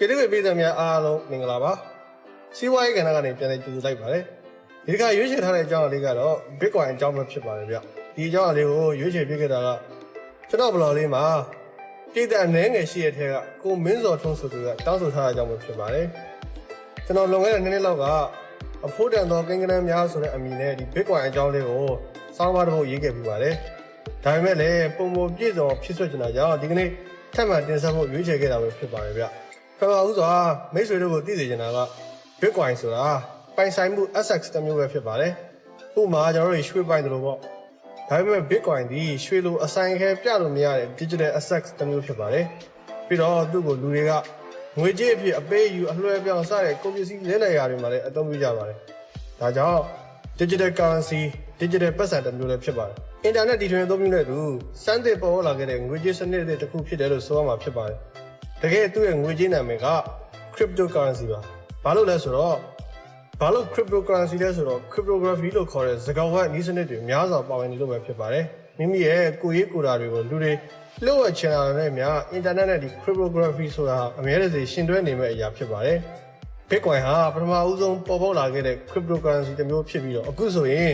ကေတဝေပြည်သူများအားလုံးမင်္ဂလာပါစီးပွားရေးကဏ္ဍကနေပြန်လည်ကြိုဆိုလိုက်ပါတယ်ဒီတစ်ခါရွေးချယ်ထားတဲ့အကြောင်းအလေးကတော့ Bitcoin အကြောင်းပဲဖြစ်ပါတယ်ဗျဒီအကြောင်းအလေးကိုရွေးချယ်ပြခဲ့တာကကျွန်တော်ဘလော်လေးမှာပြည်သူအနေငယ်ရှိတဲ့ထဲကကိုမင်းစော်ထွန်းဆိုသူကတောင်းဆိုထားတဲ့အကြောင်းပဲဖြစ်ပါတယ်ကျွန်တော်လွန်ခဲ့တဲ့နှစ်နှစ်လောက်ကအဖို့တန်သောကိန်းဂဏန်းများဆိုတဲ့အမည်နဲ့ဒီ Bitcoin အကြောင်းလေးကိုစောင်းပါတစ်ပုဒ်ရေးခဲ့ပြီးပါတယ်ဒါပေမဲ့လည်းပုံမပြည့်စုံဖြစ်ဆွတ်ချင်တာကြောင့်ဒီကနေ့ထပ်မံတင်ဆက်ဖို့ရွေးချယ်ခဲ့တာပဲဖြစ်ပါတယ်ဗျ ပထမဦးစွာမိတ်ဆွေတို့ကိုသိစေချင်တာက Bitcoin ဆိုတာပိုင်ဆိုင်မှု asset တစ်မျိုးပဲဖြစ်ပါတယ်။ဥပမာကျွန်တော်တို့ရွှေပိုင်တယ်လို့ပေါ့။ဒါပေမဲ့ Bitcoin ဒီရွှေလိုအဆိုင်ခဲပြလို့မရတဲ့ digital asset တစ်မျိုးဖြစ်ပါတယ်။ပြီးတော့သူ့ကိုလူတွေကငွေကြေးအဖြစ်အပေးယူအလွှဲပြောင်းစတဲ့ကုန်ပစ္စည်းလဲလှယ်ရာတွေမှာလည်းအသုံးပြုကြပါတယ်။ဒါကြောင့် digital currency digital ပတ်စံတစ်မျိုးလည်းဖြစ်ပါတယ်။ internet ဒီထွင်အသုံးပြုတဲ့သူစမ်းသစ်ပေါ်လာခဲ့တဲ့ငွေကြေးစနစ်တွေတစ်ခုဖြစ်တယ်လို့ဆိုရမှာဖြစ်ပါတယ်။ တကယ်သူ့ရဲ့ငွေကြေးနာမည်က cryptocurrency ပါဘာလို့လဲဆိုတော့ဘာလို့ cryptocurrency လဲဆိုတော့ cryptography လို့ခေါ်တဲ့စကားဝတ်နည်းစနစ်တွေများစွာပါဝင်နေလို့ပဲဖြစ်ပါတယ်မိမိရဲ့ကိုယ်ရေးကိုယ်တာတွေကိုလူတွေလှုပ်ဝက်ချင်တာနဲ့များ internet နဲ့ဒီ cryptography ဆိုတာအများကြီးရှင်တွဲနေမဲ့အရာဖြစ်ပါတယ် Bitcoin ဟာပထမဦးဆုံးပေါ်ပေါက်လာခဲ့တဲ့ cryptocurrency တစ်မျိုးဖြစ်ပြီးတော့အခုဆိုရင်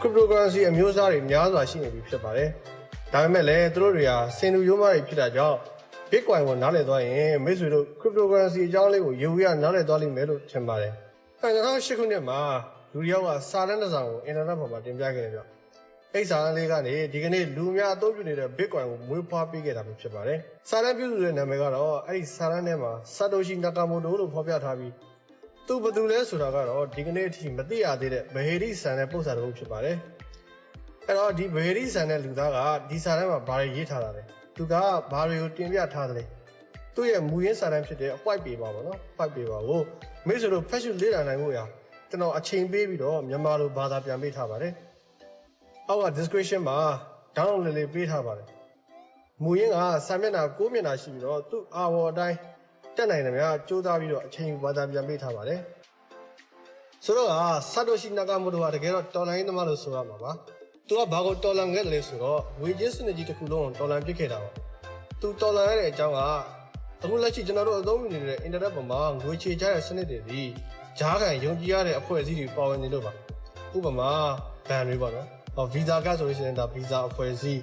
cryptocurrency အမျိုးအစားတွေများစွာရှိနေပြီဖြစ်ပါတယ်။ဒါပေမဲ့လည်းသူတို့တွေဟာစင်လူရိုးမားတွေဖြစ်တာကြောင့် Bitcoin ကိုနားလည်သွားရင်မိတ်ဆွေတို့ cryptocurrency အကြောင်းလေးကိုရေဝေးရနားလည်သွားလိမ့်မယ်လို့ထင်ပါတယ်။အဲ2008ခုနှစ်မှာလူတစ်ယောက်ကစာတမ်းတစ်စောင်ကိုအင်တာနက်ပေါ်မှာတင်ပြခဲ့တယ်ဗျ။အဲ့စာတမ်းလေးကနေဒီကနေ့လူအများအသုံးပြုနေတဲ့ Bitcoin ကိုမွေးဖွားပေးခဲ့တာပဲဖြစ်ပါတယ်။စာတမ်းပြုစုတဲ့နာမည်ကတော့အဲ့ဒီစာတမ်းထဲမှာ Satoshi Nakamoto လို့ဖော်ပြထားပြီးသူဘယ်သူလဲဆိုတာကတော့ဒီကနေ့အထိမသိရသေးတဲ့ဗဟေရိဆန်တဲ့ပုံစံတစ်ခုဖြစ်ပါတယ်။အဲ့တော့ဒီဗဟေရိဆန်တဲ့လူသားကဒီစာတမ်းမှာဘာတွေရေးထားတာလဲ။ သူကဘာတွေကိုတင်ပြထားတယ်လဲ။သူ့ရဲ့မူရင်းစာတမ်းဖြစ်တဲ့ white paper ပေါ့နော်။ white paper ကိုမိတ်ဆွေတို့ဖတ်ရှုလေ့လာနိုင်ဖို့ရာကျွန်တော်အချိန်ပေးပြီးတော့မြန်မာလိုဘာသာပြန်ပေးထားပါတယ်။အောက်က description မှာ download လေးလေးပေးထားပါတယ်။မူရင်းကစာမျက်နှာ6မျက်နှာရှိပြီးတော့သူ့အာဘော်အတိုင်းတက်နိုင်တယ်များစူးစမ်းပြီးတော့အချိန်ယူဘာသာပြန်ပေးထားပါတယ်။ဆိုတော့ကဆာတိုရှိနာကာမိုတိုဟာတကယ်တော့တော်လိုင်းသမားလို့ဆိုရမှာပါ။ तू ကဘာကိုတော်လန်ခဲ့တယ်လဲဆိုတော့ဝေကျင်းစနစ်ကြီးတစ်ခုလုံးကိုတော်လန်ပစ်ခဲ့တာပါ။ तू တော်လန်ရတဲ့အကြောင်းကအခုလက်ရှိကျွန်တော်တို့အသုံးပြုနေတဲ့အင်တာနက်ပေါ်မှာငွေချေကြတဲ့စနစ်တွေဒီဂျားကန်ယုံကြည်ရတဲ့အဖွဲ့အစည်းတွေပါဝင်နေလို့ပါ။ဥပမာဘန်တွေပေါ့နော်။ဟော Visa ကဆိုလို့ရှိရင်ဒါ Visa အဖွဲ့အစည်း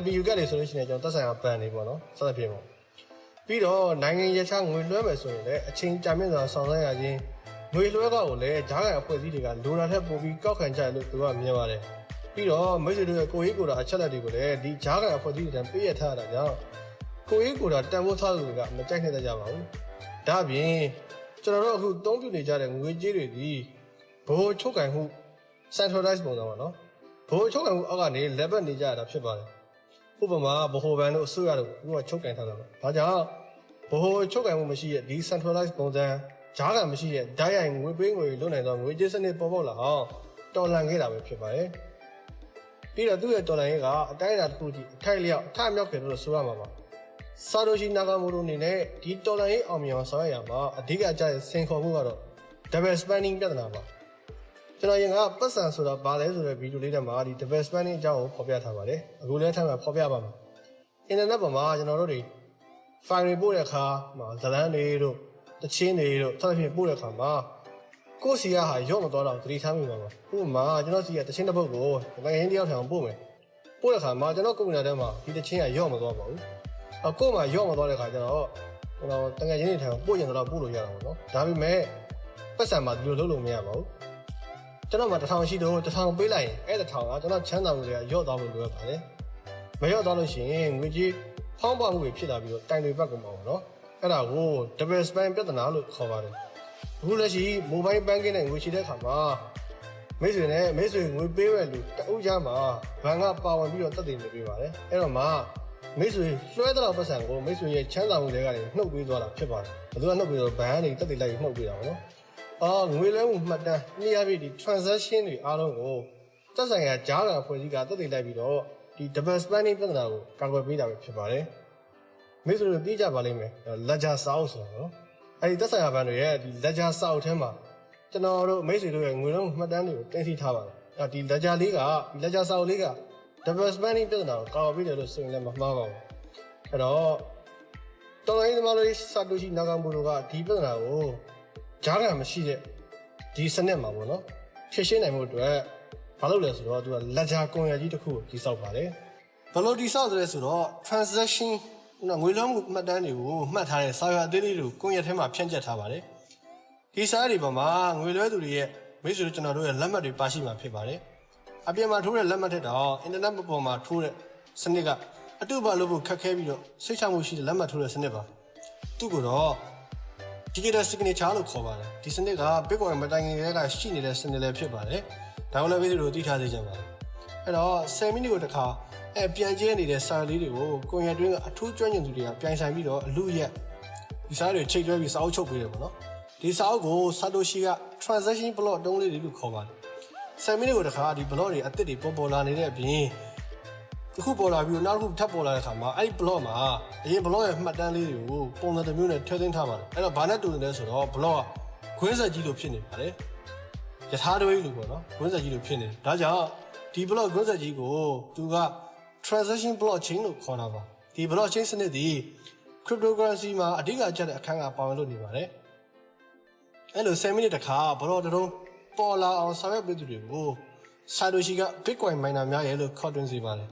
MPU ကတွေဆိုလို့ရှိရင်ကျွန်တော်သက်ဆိုင်ရာဘန်တွေပေါ့နော်။စသဖြင့်ပေါ့။ပြီးတော့နိုင်ငံရခြားငွေလွှဲမယ်ဆိုရင်လည်းအချိန်ကြာမြင့်စွာဆောင်ရွက်ရခြင်းငွေလွှဲကောက်ကိုလည်းဂျားကန်အဖွဲ့အစည်းတွေကလိုတာထက်ပိုပြီးကောက်ခံကြတယ်လို့သူကမြင်ပါတယ် ပြီးတော့မိတ်ဆွေတို့ရဲ့ကိုရေးကိုတာအချက်လက်တွေကိုလည်းဒီဂျားကန်အဖွဲ့အစည်းတွေတန်းပေးရထားတာကြောင့်ကိုရေးကိုတာတန်ဖိုးထားသူတွေကမကြိုက်နိုင်ကြပါဘူးဒါ့အပြင်ကျွန်တော်တို့အခုသုံးပြနေကြတဲ့ငွေကြေးတွေဒီဘိုးချုပ်ကင်မှု centralized ပုံစံပါနော်ဘိုးချုပ်ကင်မှုအောက်ကနေ level နေကြရတာဖြစ်ပါတယ်ဥပမာဗဟိုဘဏ်တို့အစိုးရတို့ကချုပ်ကင်ထားတာပါ။ဒါကြောင့်ဗဟိုချုပ်ကင်မှုမရှိတဲ့ဒီ centralized ပုံစံဂျားကမရှိတဲ့ဓာတ်ရိုင်ငွေပေးငွေလွတ်နိုင်သောငွေကြေးစနစ်ပေါ်ပေါက်လာအောင်တော်လန်ခဲ့တာပဲဖြစ်ပါတယ်။ ပြီးတော့သူ့ရဲ့တော်လန်ရေးကအတိုင်းအတာတစ်ခုကြီးအထိုက်လျောက်အထမြောက်ခဲ့လို့ဆိုရမှာပါ။ဆာတိုရှိနာဂါမိုတိုအနေနဲ့ဒီတော်လန်ရေးအောင်မြင်အောင်ဆောင်ရွက်ရမှာအဓိကအကြတဲ့စင်ခေါ်မှုကတော့ double spending ပြဿနာပါ။ကျွန်တော်ရင်ကပတ်စံဆိုတာဘာလဲဆိုတဲ့ဗီဒီယိုလေးထဲမှာဒီ device spanning အကြောင်းကိုဖော်ပြထားပါတယ်အခုလည်းထပ်မံဖော်ပြပါမယ်အင်တာနက်ပေါ်မှာကျွန်တော်တို့တွေ file တွေပို့တဲ့အခါမှာဇာတ်လမ်းတွေတို့တချင်းတွေတို့ဆက်ဖြင့်ပို့တဲ့အခါမှာ ကို့စီကဟာရော့မသွားတော့သတိထားမိမှာပါဥပမာကျွန်တော်စီကတချင်းတစ်ပုတ်ကိုနိုင်ငံရင်းတယောက်ထံပို့မယ်ပို့တဲ့ခါမှာကျွန်တော်ကွန်ပျူတာထဲမှာဒီတချင်းကရော့မသွားပါဘူးအကို့မှာရော့မသွားတဲ့ခါကျတော့ကျွန်တော်တကယ်ရင်းတွေထံပို့ရင်တော့ပို့လို့ရတာပေါ့နော်ဒါပေမဲ့ပတ်စံမှာဒီလိုလုပ်လို့မရပါဘူးကျွန်တော်မှာတစ်ထောင်ရှိတော့တစ်ထောင်ပေးလိုက်ရင်အဲ့တစ်ထောင်ကကျွန်တော်ချမ်းသာမှုတွေကရော့သွားလို့လိုရပါတယ်မရော့သွားလို့ရှိရင်ငွေကြေးဖောင်းပွားမှုတွေဖြစ်လာပြီးတော့တိုင်တွေဘက်ကုန်ပါဘောနော်အဲ့ဒါကို double spend ပြဿနာလို့ခေါ်ပါတယ် အခုလက်ရှိ mobile banking နဲ့ငွေချေတဲ့အခါမှာမိတ်ဆွေနဲ့မိတ်ဆွေငွေပေးရလူတအုပ်ကြားမှာဘဏ်ကပါဝင်ပြီးတော့တက်တည်နေပေးပါတယ်အဲ့တော့မှမိတ်ဆွေလွှဲတဲ့ပတ်စံကိုမိတ်ဆွေရဲ့ချမ်းသာမှုတွေကနေနှုတ်ပေးသွားတာဖြစ်ပါတယ်ဘယ်သူကနှုတ်ပေးတော့ဘဏ်ကနေတက်တည်လိုက်ပြီးနှုတ်ပေးတာပေါ့နော်အာငွေလဲမှုမှတ်တမ်းနေ့အပြည့်ဒီ transaction တွေအားလုံးကိုသက်ဆိုင်ရာကြားကဖွဲ့စည်းကတက်တည်လိုက်ပြီးတော့ဒီ double spending ပြဿနာကိုကာကွယ်ပေးတာပဲဖြစ်ပါတယ်။မိတ်ဆွေတို့သိကြပါလိမ့်မယ် ledger စာအုပ်ဆိုတာနော်။ အဲဒီသက်ဆိုင်ရာဘဏ်တွေရဲ့ဒီ ledger စာအုပ်ထဲမှာကျွန်တော်တို့မိတ်ဆွေတို့ရဲ့ငွေလုံးမှတ်တမ်းတွေကိုတင်စီထားပါတယ်။အဲဒီ ledger လေးကဒီ ledger စာအုပ်လေးက double spending ပြဿနာကိုကာကွယ်ပေးတယ်လို့ဆိုရင်လည်းမမှားပါဘူး။အဲ့တော့တော်လိုင်းသမားတွေစာတိုရှိနာဂမ်ဘူလိုကဒီပြဿနာကိုကြားခံမရှိတဲ့ဒီစနစ်မှာပေါ့နော်ဖြည့်ရှင်းနိုင်မှုအတွက်ဘာလုပ်လဲဆိုတော့သူကလက်ဂျာကွန်ရက်ကြီးတစ်ခုကိုတိစောက်ပါတယ်ဘယ်လိုတိစောက်တယ်ဆိုတော့ transaction နော် ငွေလုံးမှုမှတ်တမ်းတွေကိုမှတ်ထားတဲ့စာရွက်အသေးလေးတွေကိုကွန်ရက်ထဲမှာဖြန့်ကျက်ထားပါတယ်ဒီစာတွေပေါ်မှာငွေလွှဲသူတွေရဲ့မိတ်ဆွေတို့ကျွန်တော်တို့ရဲ့လက်မှတ်တွေပါရှိမှာဖြစ်ပါတယ်အပြင်မှာထိုးတဲ့လက်မှတ်ထက်တော့အင်တာနက်ပေါ်မှာထိုးတဲ့စနစ်ကအတူပါလို့ဖို့ခက်ခဲပြီးတော့စိတ်ချမှုရှိတဲ့လက်မှတ်ထိုးတဲ့စနစ်ပါသူ့ကိုတော့ digital signature လို့ခေါ်ပါတယ်ဒီစနစ်က Bitcoin မတိုင်ခင်ကတည်းကရှိနေတဲ့စနစ်လည်းဖြစ်ပါတယ်ဒါကိုလည်းဗီဒီယိုသိထားသေးကြပါဘူးအဲ့တော့10မိနစ်ကိုတစ်ခါ အဲပြန်ကျဲနေတဲ့စာလေးတွေကိုကွန်ရက်တွင်းကအထူးကျွမ်းကျင်သူတွေကပြန်ဆိုင်ပြီးတော့အလူရက်ဒီစာတွေချိန်တွဲပြီးစာအုပ်ချုပ်ပေးတယ်ပေါ့နော်ဒီစာအုပ်ကို Satoshi က transaction block တုံးလေးတွေလို့ခေါ်ပါတယ်10မိနစ်ကိုတစ်ခါဒီ block တွေအသစ်တွေပေါ်ပေါ်လာနေတဲ့အပြင်တစ်ခုပေါ်လာပြီးတော့နောက်တစ်ခုထပ်ပေါ်လာတဲ့ခါမှာအဲ့ဒီ block မှာအရင် block ရဲ့မှတ်တမ်းလေးတွေကိုပုံစံတစ်မျိုးနဲ့ထည့်သွင်းထားပါတယ်အဲ့တော့ဘာနဲ့တူနေလဲဆိုတော့ block ကခွင်းဆက်ကြီးလိုဖြစ်နေပါတယ်ယထာတဝိလို့ပေါ့နော်ခွင်းဆက်ကြီးလိုဖြစ်နေတယ်ဒါကြောင့်ဒီ block ခွင်းဆက်ကြီးကိုသူက transaction blockchain လို့ခေါ်တာပါဒီ blockchain စနစ်ဒီ cryptocurrency မှာအဓိကကျတဲ့အခန်းကပါဝင်လို့နေပါတယ်အဲ့လို10မိနစ်တခါဘလော့တုံးပေါ်လာအောင်ဆောင်ရွက်ပေးသူတွေကို Satoshi က Bitcoin miner များရဲ့လို့ခေါ်တွင်စေပါတယ်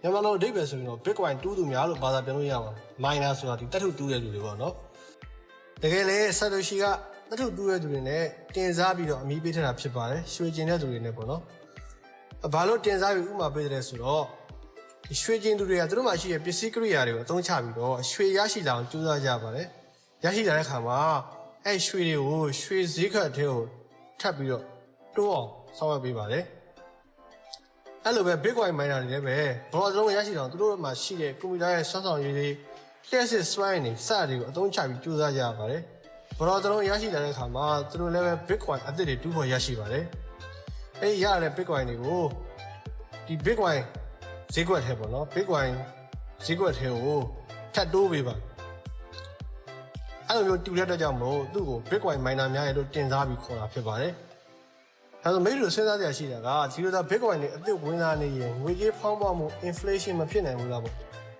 မြန်မာလိုအဓိပ္ပာယ်ဆိုရင်တော့ Bitcoin တူးသူများလို့ဘာသာပြန်လို့ရပါ miner ဆိုတာဒီတက်ထုတူးတဲ့လူတွေပေါ့နော်တကယ်လေ Satoshi ကတက်ထုတူးတဲ့သူတွေနဲ့တင်စားပြီးတော့အမိပေးထတာဖြစ်ပါတယ်ရွှေကျင်တဲ့သူတွေနဲ့ပေါ့နော်ဘာလို့တင်စားပြီးဥမာပေးတယ်ဆိုတော့ဒီ ရွှေကျင်သူတွေကသူတို့မှာရှိတဲ့ပစ္စည်းကိရိယာတွေကိုအသုံးချပြီးတော့ရွှေရရှိလာအောင်ကြိုးစားကြပါတယ်ရရှိလာတဲ့အခါမှာအဲ့ရွှေတွေကိုရွှေဈေးခတ်ထဲကိုထပ်ပြီးတော့တိုးအောင်ဆောက်ရပေးပါတယ်အဲ့လိုပဲ Bitcoin miner တွေလည်းပဲဘောလုံးရရှိတော့သူတို့မှာရှိတဲ့ကွန်ပျူတာရဲ့စွမ်းဆောင်ရည်တွေ classic swine တွေစတွေကိုအသုံးချပြီးကြိုးစားကြရပါတယ်ဘောလုံးရရှိလာတဲ့အခါမှာသူတို့လည်းပဲ Bitcoin အသစ်တွေတူးဖို့ရရှိပါတယ်အဲ့ဒီရတဲ့ Bitcoin တွေကိုဒီ Bitcoin ဈေးကွက်ထဲပေါ့နော် Bitcoin ဈေးကွက်ထဲကိုထပ်တိုးပေးပါအဲ့လိုမျိုးတူတဲ့အတွက်ကြောင့်မလို့သူ့ကို Bitcoin miner များရဲ့လို့တင်စားပြီးခေါ်တာဖြစ်ပါတယ်ဒါဆိုမိတ်တို့စဉ်းစားကြရရှိတာကဒီလိုသာ Bitcoin တွေအသစ်ဝင်လာနေရင်ငွေကြေးဖောင်းပွားမှု inflation မဖြစ်နိုင်ဘူးလားပေါ့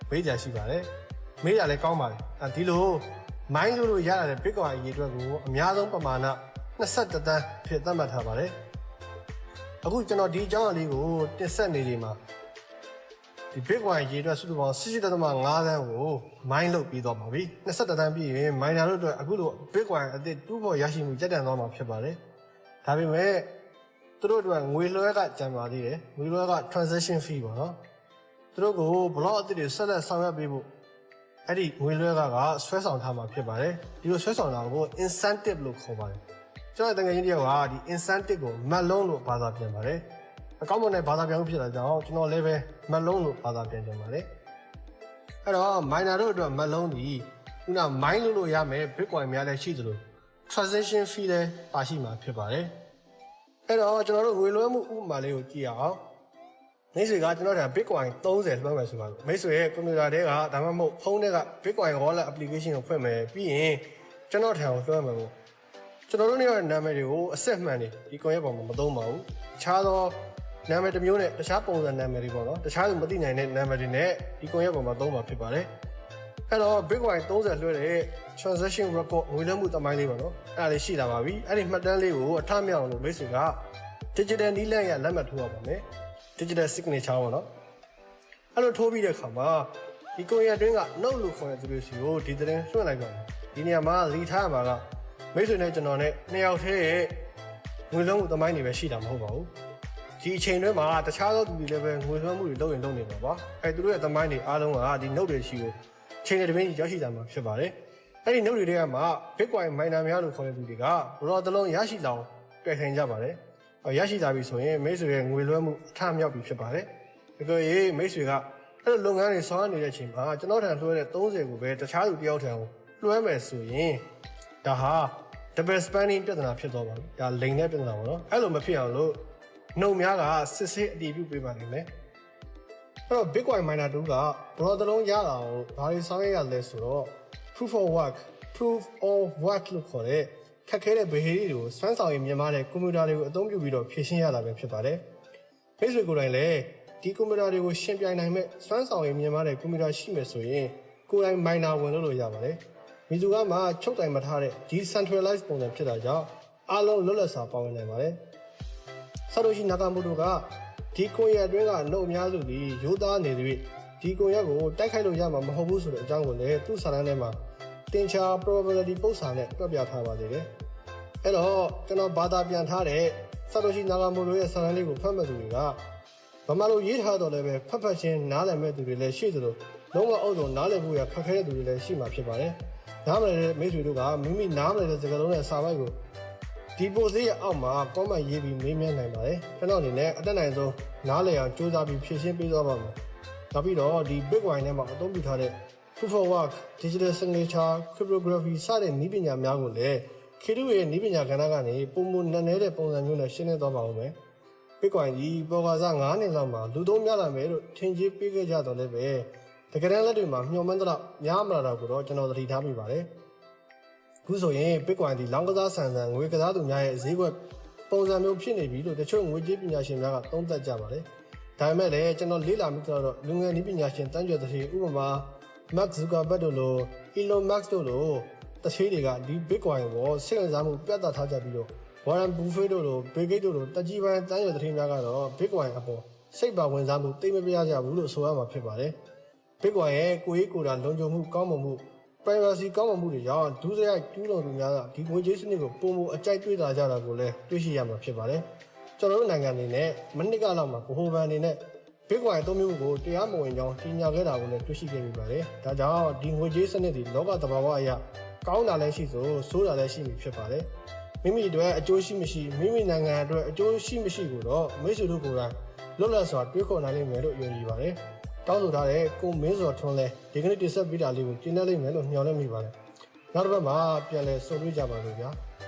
မေးကြရှိပါတယ်မေးကြလည်းကောင်းပါတယ်အဲဒီလို mine လို့လို့ရရတဲ့ Bitcoin အရေးအတွက်ကိုအများဆုံးပမာဏ21တန်းဖြစ်သတ်မှတ်ထားပါတယ်အခုကျွန်တော်ဒီအကြောင်းအလေးကိုတင်ဆက်နေချိန်မှာ ဒီ Bitcoin ရေးအတွက်စုစုပေါင်း18.5သန်းကို mine လုပ်ပြီးတော့ပါပြီ21တန်းပြီးရင် miner တို့အတွက်အခုလို Bitcoin အသစ်တူးဖို့ရရှိမှုကြက်တန်သွားမှာဖြစ်ပါတယ်ဒါပေမဲ့သူတို့အတွက်ငွေလွှဲကကြံပါသေးတယ်ငွေလွှဲက transaction fee ပေါ့နော်သူတို့ကို block အသစ်တွေဆက်လက်ဆောင်ရွက်ပေးဖို့အဲ့ဒီငွေလွှဲကကဆွဲဆောင်ထားမှာဖြစ်ပါတယ်ဒီလိုဆွဲဆောင်တာကို incentive လို့ခေါ်ပါတယ်ကျွန်တော်တကယ်ကြီးတယောက်ကဒီ incentive ကိုမတ်လုံးလို့ဘာသာပြန်ပါတယ် အကောင့်မနဲ့ဘာသာပြန်လို့ဖြစ်တာကြောင့်ကျွန်တော်လည်းပဲမတ်လုံးလို့ဘာသာပြန်ပြန်ပါတယ်အဲ့တော့ miner တို့အတွက်မတ်လုံးဒီခုန mine လို့လို့ရမယ် bitcoin များလည်းရှိသလို transaction fee လည်းပါရှိမှာဖြစ်ပါတယ်အဲ့တော့ကျွန်တော်တို့ငွေလွှဲမှုဥပမာလေးကိုကြည့်အောင်မိတ်ဆွေကကျွန်တော်တို့ Bitcoin 30လွှဲမယ်ဆိုပါလို့မိတ်ဆွေရဲ့ကွန်ပျူတာထဲကဒါမှမဟုတ်ဖုန်းထဲက Bitcoin wallet application ကိုဖွင့်မယ်ပြီးရင်ကျွန်တော်ထံကိုလွှဲမယ်ပေါ့ကျွန်တော်တို့နေရတဲ့နာမည်တွေကိုအဆက်မှန်နေဒီကွန်ရက်ပေါ်မှာမသုံးပါဘူးတခြားသော နာမည်တစ်မျိုးနဲ့တခြားပုံစံနာမည်တွေပေါ့နော်တခြားသူမသိနိုင်တဲ့နာမည်တွေနဲ့ဒီကွန်ရက်ပေါ်မှာသုံးပါဖြစ်ပါတယ်အဲ့တော့ Bitcoin 30လွှဲတဲ့ transaction record ငွေလွှဲမှုတမိုင်းလေးပေါ့နော်အဲ့ဒါလေးရှိလာပါပြီအဲ့ဒီမှတ်တမ်းလေးကိုအထမြောက်အောင်လို့မိတ်ဆွေက digital နီးလန့်ရလက်မှတ်ထိုးရပါမယ် digital signature ပေါ့နော်အဲ့လိုထိုးပြီးတဲ့အခါမှာဒီကွန်ရက်တွင်းက note လို့ခေါ်တဲ့သူတွေစီကိုဒီသတင်းလွှင့်လိုက်ပါမယ်ဒီနေရာမှာလီထားရမှာကမိတ်ဆွေနဲ့ကျွန်တော်နဲ့နှစ်ယောက်တည်းရဲ့ငွေလုံးမှုတမိုင်းတွေပဲရှိတာမဟုတ်ပါဘူး ဒီအချိန်တွင်းမှာတခြားသောသူတွေလည်းပဲငွေလွှမ်းမှုတွေလုပ်ရင်လုပ်နေမှာပါအဲသူတို့ရဲ့တမိုင်းတွေအားလုံးကဒီ note တွေရှိကိုချိန်တွေတစ်ပင်းရောက်ရှိတာမှာဖြစ်ပါတယ်အဲ့ဒီ note တွေထဲမှာ Bitcoin miner များလို့ခေါ်တဲ့သူတွေကဘောတလုံးရရှိလောင်တွေ့ထိုင်ကြပါတယ်ရရှိလာပြီဆိုရင်မိတ်ဆွေရဲ့ငွေလွှဲမှုအထမြောက်ပြီဖြစ်ပါတယ်။ဒါကြောင့်မိတ်ဆွေကအဲ့လိုလုပ်ငန်းတွေဆောင်ရွက်နေတဲ့အချိန်မှာကျွန်တော်ထံလွှဲတဲ့30ကိုပဲတခြားသူတယောက်ထံကိုလွှဲမယ်ဆိုရင်ဒါဟာ double spending ပြဿနာဖြစ်သွားပါပြီ။ဒါလိန်တဲ့ပြဿနာပေါ့နော်။အဲ့လိုမဖြစ်အောင်လို့ နှုံများကစစ်စစ်အတည်ပြုပေးပါလိမ့်မယ်။အဲ့တော့ Bitcoin miner တို့ကဘလော့တလုံးရတာကိုဘာတွေဆောင်ရွက်ရလဲဆိုတော့ proof of work proof of work လို့ခေါ်တဲ့ခက်ခဲတဲ့ behavior တွေကိုစွမ်းဆောင်ရည်မြင်မာတဲ့ကွန်ပျူတာတွေကိုအသုံးပြုပြီးတော့ဖြည့်ရှင်းရတာပဲဖြစ်ပါတယ်။မိတ်ဆွေကိုယ်တိုင်လည်းဒီကွန်ပျူတာတွေကိုရှင်းပြနိုင်မဲ့စွမ်းဆောင်ရည်မြင်မာတဲ့ကွန်ပျူတာရှိမယ်ဆိုရင်ကိုယ်တိုင် miner ဝင်လို့လို့ရပါတယ်မီဇူကမှာချုပ်တိုင်မထားတဲ့ decentralized ပုံစံဖြစ်တာကြောင့်အားလုံးလွတ်လပ်စွာပါဝင်နိုင်ပါတယ် ဆာတိုရှိနာကာမိုတိုကဒီကွန်ရက်အတွင်းကနှုတ်အများစုပြီးရိုးသားနေသဖြင့်ဒီကွန်ရက်ကိုတိုက်ခိုက်လို့ရမှာမဟုတ်ဘူးဆိုတဲ့အကြောင်းကိုလည်းသူ့စာတမ်းထဲမှာတင်ချာ probability ပုံစံနဲ့တွက်ပြထားပါသေးတယ်အဲ့တော့ကျွန်တော်ဘာသာပြန်ထားတဲ့ဆာတိုရှိနာကာမိုတိုရဲ့စာတမ်းလေးကိုဖတ်မှတ်သူတွေကဗမာလိုရေးထားတော့လည်းပဲဖတ်ဖတ်ချင်းနားလည်မဲ့သူတွေလည်းရှိသလိုလုံးဝအုပ်စုံနားလည်ဖို့ရခက်ခဲတဲ့သူတွေလည်းရှိမှာဖြစ်ပါတယ်။နားမလည်တဲ့မိတ်ဆွေတို့ကမိမိနားမလည်တဲ့စကားလုံးနဲ့စာပိုက်ကို ဒီပို့စေးရဲ့အောက်မှာ comment ရေးပြီးမေးမြန်းနိုင်ပါတယ်။ကျွန်တော်အနေနဲ့အတက်နိုင်ဆုံးနားလည်အောင်စူးစမ်းပြီးဖြည့်ရှင်းပေးသွားပါမယ်။နောက်ပြီးတော့ဒီ Bitcoin ထဲမှာအသုံးပြုထားတဲ့ Proof of Work, Digital Signature, Cryptography စတဲ့နည်းပညာများကိုလည်းခေတ္တရဲ့နည်းပညာကဏ္ဍကနေပုံမှန်နက်နဲတဲ့ပုံစံမျိုးနဲ့ရှင်းလင်းသွားပါဦးမယ်။ Bitcoin ကြီးပေါ်ကစား9နှစ်လောက်မှာလူသုံးများလာမယ်လို့ထင်ကြီးပေးခဲ့ကြတော့လည်းပဲတကယ်တမ်းလက်တွေမှာမျှော်မှန်းတော့များမလာတော့ကိုတော့ကျွန်တော်သတိထားမိပါတယ် ခုဆိုရင် Bitcoin ဒီလောင်းကစားဆန်ဆန်ငွေကစားသူများရဲ့ဈေးကွက်ပုံစံမျိုးဖြစ်နေပြီလို့တချို့ငွေကြေးပညာရှင်များကသုံးသပ်ကြပါတယ်ဒါပေမဲ့လည်းကျွန်တော်လေ့လာမိတော့လူငယ်နည်းပညာရှင်တန်းကြွတဲ့ဥပမာ Mark Zuckerberg တို့လို Elon Musk တို့လိုတချို့တွေကဒီ Bitcoin ကိုစိတ်ဝင်စားမှုပြသထားကြပြီးတော့ Warren Buffett တို့လို Bill Gates တို့လိုတကြီးပိုင်းတန်းရွယ်သတင်းများကတော့ Bitcoin အပေါ်စိတ်ပါဝင်စားမှုသိမပြရကြဘူးလို့ဆိုရမှာဖြစ်ပါတယ်။ Bitcoin ရဲ့ကိုယ်ရေးကိုယ်တာလုံခြုံမှုကောင်းမွန်မှု privacy ကောင်းမွန်မှုတွေကြောင့်ဒုစရိုက်ကျူးလွန်သူများကဒီငွေကြေးစနစ်ကိုပုံမအကြိုက်တွေ့တာကြတာကိုလည်းတွေ့ရှိရမှာဖြစ်ပါတယ်။ကျွန်တော်တို့နိုင်ငံအနေနဲ့မနစ်ကလောက်မှာဗဟိုဘဏ်အနေနဲ့ Bitcoin အသုံးပြုမှုကိုတရားမဝင်ကြောင်းကြီးညာခဲ့တာကိုလည်းတွေ့ရှိခဲ့မိပါတယ်။ဒါကြောင့်ဒီငွေကြေးစနစ်ဒီလောကသဘာဝအရကောင်းတာလည်းရှိဆိုဆိုးတာလည်းရှိပြီဖြစ်ပါတယ်။မိမိအတွက်အကျိုးရှိမရှိမိမိနိုင်ငံအတွက်အကျိုးရှိမရှိကိုတော့မိတ်ဆွေတို့ကိုယ်တိုင်လွတ်လပ်စွာတွေးခေါ်နိုင်လိမ့်မယ်လို့ယုံကြည်ပါတယ်။ တောင်းဆိုထားတဲ့ကိုမင်းစော်ထွန်းလဲဒီကနေ့တင်ဆက်ပေးတာလေးကိုကျင်းနေလိမ့်မယ်လို့မျှော်လင့်မိပါတယ်။နောက်တစ်ပတ်မှာပြန်လည်ဆုံတွေ့ကြပါလို့ဗျာ။